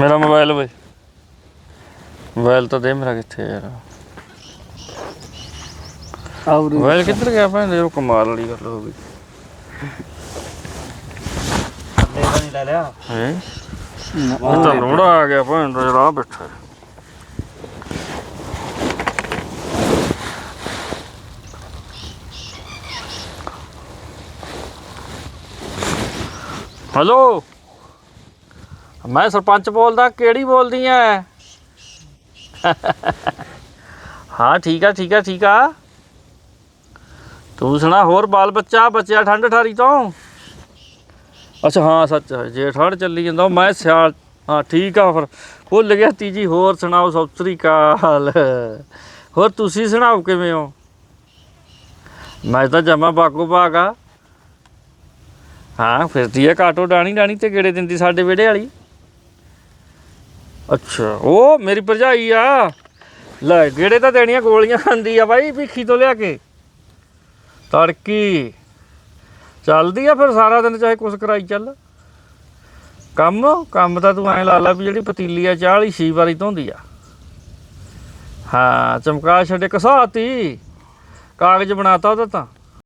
ਮੇਰਾ ਮੋਬਾਈਲ ਵੇ ਮੋਬਾਈਲ ਤਾਂ ਦੇ ਮੇਰਾ ਕਿੱਥੇ ਯਾਰ। ਆਉਰੀ ਮੋਬਾਈਲ ਕਿੱਧਰ ਗਿਆ ਭੈਣ ਦੇ ਕਮਾਲ ਵਾਲੀ ਗੱਲ ਹੋ ਗਈ। ਥੱਲੇ ਤਾਂ ਨਹੀਂ ਲੈ ਲਿਆ। ਹੈ? ਉਹ ਤਾਂ ਲੋੜਾ ਆ ਗਿਆ ਭੈਣ ਦਾ ਰਾਹ ਬੈਠਾ ਹੈਲੋ? ਮੈਂ ਸਰਪੰਚ ਬੋਲਦਾ, ਕਿਹੜੀ ਬੋਲਦੀ ਐ? ਹਾਂ, ਠੀਕ ਆ ਠੀਕ ਆ ਠੀਕ ਆ। ਤੂੰ ਸੁਣਾ, ਹੋਰ ਬਾਲ ਬੱਚਾ, ਬੱਚਿਆ ਠੰਡ ਠਾਰੀ ਤੋਂ? ਅੱਛਾ, ਹਾਂ, ਸੱਚ ਹੈ ਜੇ ਠੰਡ ਚੱਲੀ ਜਾਂਦਾ ਮੈਂ ਸਿਆਲ, ਹਾਂ, ਠੀਕ ਆ ਫਿਰ। ਭੁੱਲ ਗਿਆ ਤੀਜੀ ਹੋਰ ਸੁਣਾਓ, ਸਤਿ ਸ੍ਰੀ ਅਕਾਲ। ਹੋਰ ਤੁਸੀਂ ਸੁਣਾਓ, ਕਿਵੇਂ ਹੋ? ਮੈਂ ਤਾਂ ਜਮਾ ਬਾਗੋ ਬਾਗ ਆ। ਹਾਂ ਫਿਰਦੀ ਹੈ ਕਾਟੋ ਡਾਣੀ ਡਾਣੀ ਤੇ ਗੇੜੇ ਦਿੰਦੀ ਸਾਡੇ ਵਿਹੜੇ ਵਾਲੀ? ਅੱਛਾ ਉਹ ਮੇਰੀ ਭਰਜਾਈ ਆ। ਲੈ, ਗੇੜੇ ਤਾਂ ਦੇਣੀਆਂ, ਗੋਲੀਆਂ ਖਾਂਦੀ ਆ ਬਾਈ, ਭਿੱਖੀ ਤੋਂ ਲਿਆ ਕੇ। ਤੜਕੀ। ਚੱਲਦੀ ਆ ਫਿਰ ਸਾਰਾ ਦਿਨ, ਚਾਹੇ ਕੁਛ ਕਰਾਈ ਚੱਲ। ਕੰਮ ਕੰਮ ਤਾਂ ਤੂੰ ਐਂ ਲਾ ਲਾ ਵੀ ਜਿਹੜੀ ਪਤੀਲੀ ਆ, ਚਾਹ ਵਾਲੀ ਛੀ ਵਾਰੀ ਧੋਂਦੀ ਆ। ਹਾਂ, ਚਮਕਾ ਛੱਡੇ ਕਸਾਤੀ ਕਾਗਜ਼ ਬਣਾਤਾ ਉਹਦਾ ਤਾਂ।